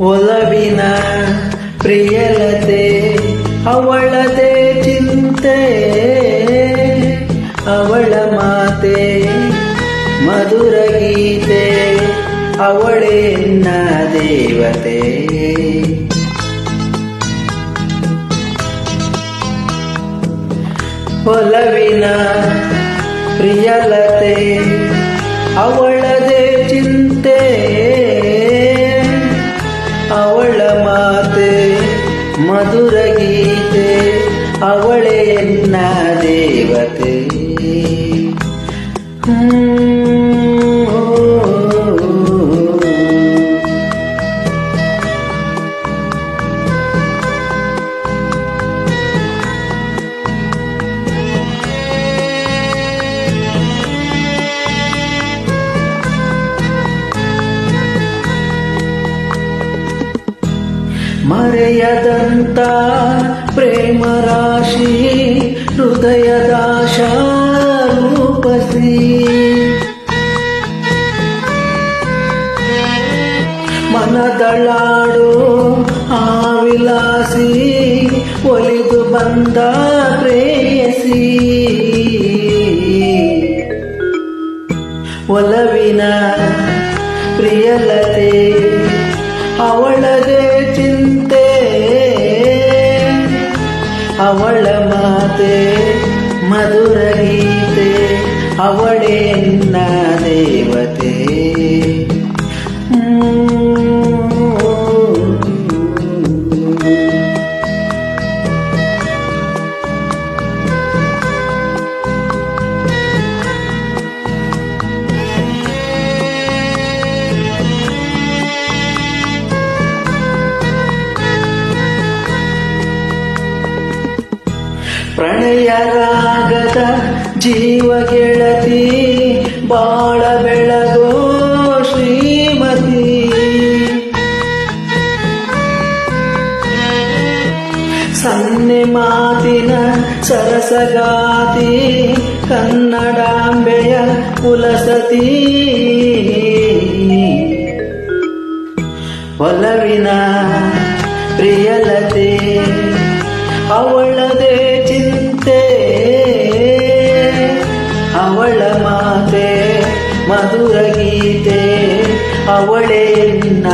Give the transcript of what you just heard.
ಒಲವಿನ ಪ್ರಿಯಲತೆ ಅವಳದೆ ಚಿಂತೆ ಅವಳ ಮಾತೆ ಮಧುರ ಗೀತೆ ಅವಳೆನ್ನ ದೇವತೆ. ಒಲವಿನ ಪ್ರಿಯಲತೆ ಅವಳದೇ ಮಧುರ ಗೀತೆ ಅವಳೆ ಎನ್ನ ದೇವತೆ? ಮರೆಯದಂತ ಪ್ರೇಮ ರಾಶಿ ಹೃದಯದಾಶ ರೂಪಸಿ ಮನದಳಾಡು ಆ ವಿಲಾಸಿ ಒಲಿದು ಬಂದ ಪ್ರೇಯಸಿ. ಒಲವಿನ ಪ್ರಿಯಲತೆ, ಅವಳದೇ ಚಿಂತೆ. ಅವಳ ಮಾತೆ ಮಧುರ ಗೀತೆ ಅವಳೇ ದೇವತೆ. ಪ್ರಣಯ ರಾಗದ ಜೀವ ಗೆಳತಿ, ಬಾಳ ಬೆಳಗೋ ಶ್ರೀಮತಿ. ಸನ್ನೆ ಮಾತಿನ ಸರಸಗಾತಿ, ಕನ್ನಡಾಂಬೆಯ ಕುಲಸತಿ. ಒಲವಿನ ಪ್ರಿಯಲತೆ ಅವಳದೇ ಅವಳ ಮಾತೆ ಮಧುರ ಗೀತೆ ಅವಳೇ ಎನ್ನ